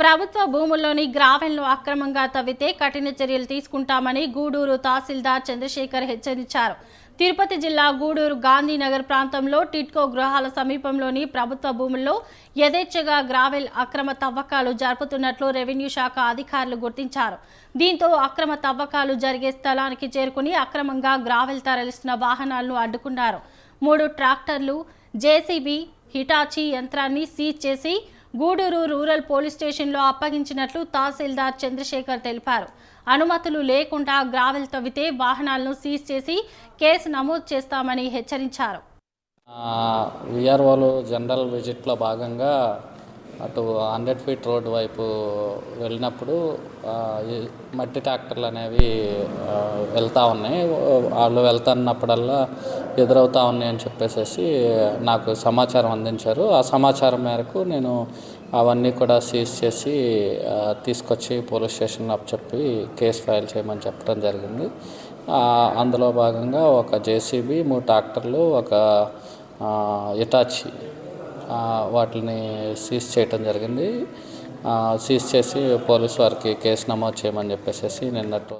ప్రభుత్వ భూముల్లోని గ్రావెల్ను అక్రమంగా తవ్వితే కఠిన చర్యలు తీసుకుంటామని గూడూరు తహసీల్దార్ చంద్రశేఖర్ హెచ్చరించారు. తిరుపతి జిల్లా గూడూరు గాంధీనగర్ ప్రాంతంలో టిట్కో గృహాల సమీపంలోని ప్రభుత్వ భూముల్లో యథేచ్ఛగా గ్రావెల్ అక్రమ తవ్వకాలు జరుపుతున్నట్లు రెవెన్యూ శాఖ అధికారులు గుర్తించారు. దీంతో అక్రమ తవ్వకాలు జరిగే స్థలానికి చేరుకుని అక్రమంగా గ్రావెల్ తరలిస్తున్న వాహనాలను అడ్డుకున్నారు. మూడు ట్రాక్టర్లు జేసీబీ హిటాచీ యంత్రాన్ని సీజ్ చేసి గూడూరు రూరల్ పోలీస్ స్టేషన్లో అప్పగించినట్లు తహసీల్దార్ చంద్రశేఖర్ తెలిపారు. అనుమతులు లేకుండా గ్రావెల్ తవ్వితే వాహనాలను సీజ్ చేసి కేసు నమోదు చేస్తామని హెచ్చరించారు. విఆర్ఓలు జనరల్ విజిట్లో భాగంగా అటు హండ్రెడ్ ఫీట్ రోడ్ వైపు వెళ్ళినప్పుడు మట్టి ట్రాక్టర్లు అనేవి వెళ్తూ ఉన్నాయి. వాళ్ళు వెళ్తున్నప్పుడల్లా ఎదురవుతూ ఉన్నాయి అని చెప్పేసి నాకు సమాచారం అందించారు. ఆ సమాచారం మేరకు నేను అవన్నీ కూడా సీజ్ చేసి తీసుకొచ్చి పోలీస్ స్టేషన్లో అప్పచెప్పి కేసు ఫైల్ చేయమని చెప్పడం జరిగింది. అందులో భాగంగా ఒక జేసీబీ మూడు ట్రాక్టర్లు ఒక ఇటాచి వాటిని సీజ్ చేయటం జరిగింది. సీజ్ చేసి పోలీస్ వారికి కేసు నమోదు చేయమని చెప్పేసి నిన్నట్టు